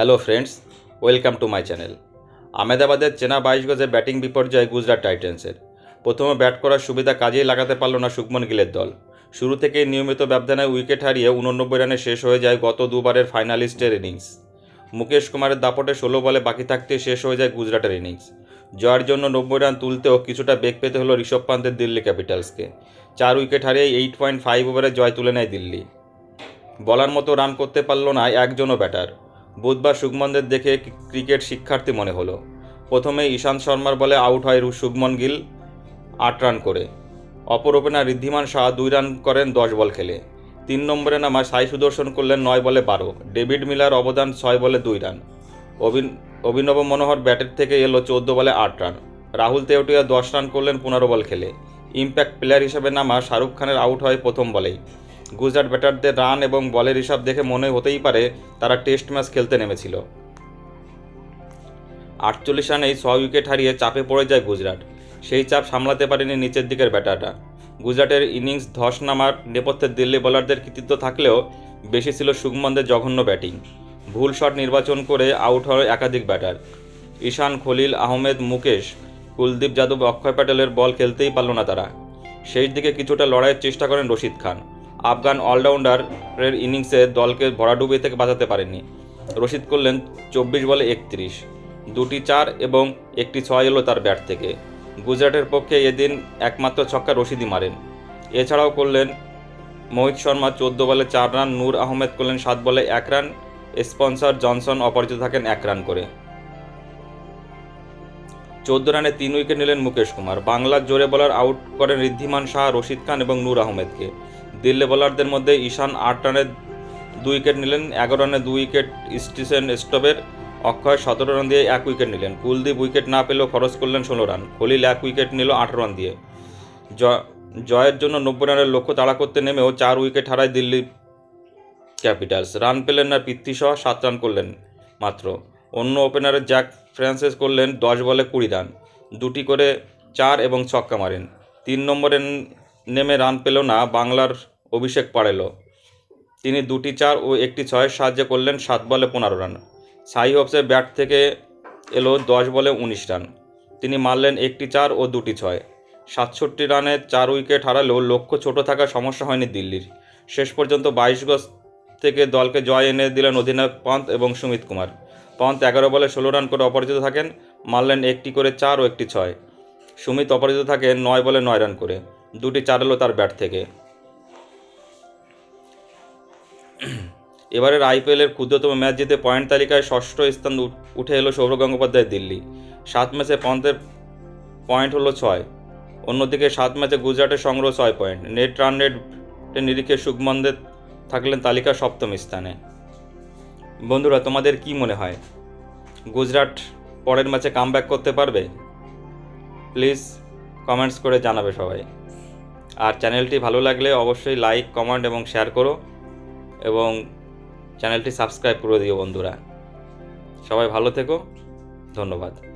Hello friends, welcome to my channel. আহমেদাবাদের চেনা বাইশ গজের ব্যাটিং বিপর্যয় গুজরাট টাইটেন্সের। প্রথমে ব্যাট করার সুবিধা কাজেই লাগাতে পারল না শুভমন গিলের দল। শুরু থেকেই নিয়মিত ব্যবধানে উইকেট হারিয়ে উননব্বই রানে শেষ হয়ে যায় গত দুবারের ফাইনালিস্টের ইনিংস। মুকেশ কুমারের দাপটে ষোলো বলে বাকি থাকতে শেষ হয়ে যায় গুজরাটের ইনিংস। জয়ের জন্য নব্বই রান তুলতেও কিছুটা বেগ পেতে হলো ঋষভ পান্তের দিল্লি ক্যাপিটালসকে। চার উইকেট হারিয়ে এইট পয়েন্ট ফাইভ ওভারে জয় তুলে নেয় দিল্লি। বলার মতো রান করতে পারল না একজনও ব্যাটার। বুধবার শুভমনদের দেখে ক্রিকেট শিক্ষার্থী মনে হলো। প্রথমে ঈশান্ত শর্মার বলে আউট হয় শুভমন গিল আট রান করে। অপর ওপেনার ঋদ্ধিমান শাহ দুই রান করেন, দশ বল খেলে। তিন নম্বরে নামা সাই সুদর্শন করলেন নয় বলে বারো। ডেভিড মিলার অবদান ছয় বলে দুই রান। অভিন অভিনব মনোহর ব্যাটের থেকে এলো চোদ্দ বলে আট রান। রাহুল তেওটিয়া দশ রান করলেন, পনেরো বল খেলে। ইম্প্যাক্ট প্লেয়ার হিসেবে নামা শাহরুখ খানের আউট হয় প্রথম বলেই। গুজরাট ব্যাটারদের রান এবং বলের হিসাব দেখে মনে হতেই পারে তারা টেস্ট ম্যাচ খেলতে নেমেছিল। আটচল্লিশ রানেই ছ উইকেট হারিয়ে চাপে পড়ে যায় গুজরাট। সেই চাপ সামলাতে পারেনি নিচের দিকের ব্যাটাররা। গুজরাটের ইনিংস ধস নামার নেপথ্যে দিল্লি বোলারদের কৃতিত্ব থাকলেও বেশি ছিল শুভমনদের জঘন্য ব্যাটিং। ভুল শট নির্বাচন করে আউট হয় একাধিক ব্যাটার। ঈশান খলিল, আহমেদ, মুকেশ, কুলদীপ যাদব, অক্ষয় প্যাটেলের বল খেলতেই পারল না তারা। শেষ দিকে কিছুটা লড়াইয়ের চেষ্টা করেন রশিদ খান। আফগান অলরাউন্ডারের ইনিংসে দলকে ভরাডুবি থেকে বাঁচাতে পারেননি। রশিদ করলেন চব্বিশ বলে একত্রিশ। দুটি চার এবং একটি ছয় এলো তার ব্যাট থেকে। গুজরাটের পক্ষে এদিন একমাত্র ছক্কা রশিদই মারেন। এছাড়াও করলেন মোহিত শর্মা চোদ্দ বলে চার রান, নূর আহমেদ করলেন সাত বলে এক রান, স্পন্সর জনসন অপরাজিত থাকেন এক রান করে। চোদ্দ রানে তিন উইকেট নিলেন মুকেশ কুমার। বাংলার জোরে বলার আউট করেন ঋদ্ধিমান শাহ রশিদ খান এবং নূর আহমেদকে। দিল্লি বোলারদের মধ্যে ঈশান আট রানে দুই উইকেট নিলেন, এগারো রানে দুই উইকেট স্টিসেন স্টপের অক্ষয়, সতেরো রান দিয়ে এক উইকেট নিলেন। কুলদীপ উইকেট না পেলেও খরচ করলেন ষোলো রান। খলিল এক উইকেট নিল, আঠারো রান দিয়ে। জয়ের জন্য নব্বই রানের লক্ষ্য তাড়া করতে নেমেও চার উইকেট হারায় দিল্লি ক্যাপিটালস। রান পেলেন না পৃথ্বী সহ, সাত রান করলেন মাত্র। অন্য ওপেনারের জ্যাক ফ্রান্সিস করলেন দশ বলে কুড়ি রান। দুটি করে চার এবং ছক্কা মারেন। তিন নম্বরে নেমে রান পেল না বাংলার অভিষেক পাড়েলো। তিনি দুটি চার ও একটি ছয়ের সাহায্যে করলেন সাত বলে পনেরো রান। সাই হোপসের ব্যাট থেকে এলো দশ বলে উনিশ রান। তিনি মারলেন একটি চার ও দুটি ছয়। সাতষট্টি রানে চার উইকেট হারালেও লক্ষ্য ছোট থাকার সমস্যা হয়নি দিল্লির। শেষ পর্যন্ত বাইশ গজ থেকে দলকে জয় এনে দিলেন অধিনায়ক পন্ত এবং সুমিত কুমার। পন্ত এগারো বলে ষোলো রান করে অপরাজিত থাকেন, মারলেন একটি করে চার ও একটি ছয়। সুমিত অপরাজিত থাকেন নয় বলে নয় রান করে। দুটি চার এলো তার ব্যাট থেকে। এবারের আইপিএলের ক্ষুদ্রতম ম্যাচ জিতে পয়েন্ট তালিকায় ষষ্ঠ স্থান উঠে এলো সৌরভ গঙ্গোপাধ্যায় দিল্লি। সাত ম্যাচে পন্থের পয়েন্ট হলো ছয়। অন্যদিকে সাত ম্যাচে গুজরাটের সংগ্রহ ছয় পয়েন্ট। নেট রান রেটের নিরিখে শুভমনদের থাকলেন তালিকার সপ্তম স্থানে। বন্ধুরা, তোমাদের কি মনে হয়? গুজরাট পরের ম্যাচে কামব্যাক করতে পারবে? প্লিজ কমেন্টস করে জানাবে সবাই। আর চ্যানেলটি ভালো লাগলে অবশ্যই লাইক কমেন্ট এবং শেয়ার করো। এবং চ্যানেলটি সাবস্ক্রাইব করে দিও বন্ধুরা। সবাই ভালো থেকো। ধন্যবাদ।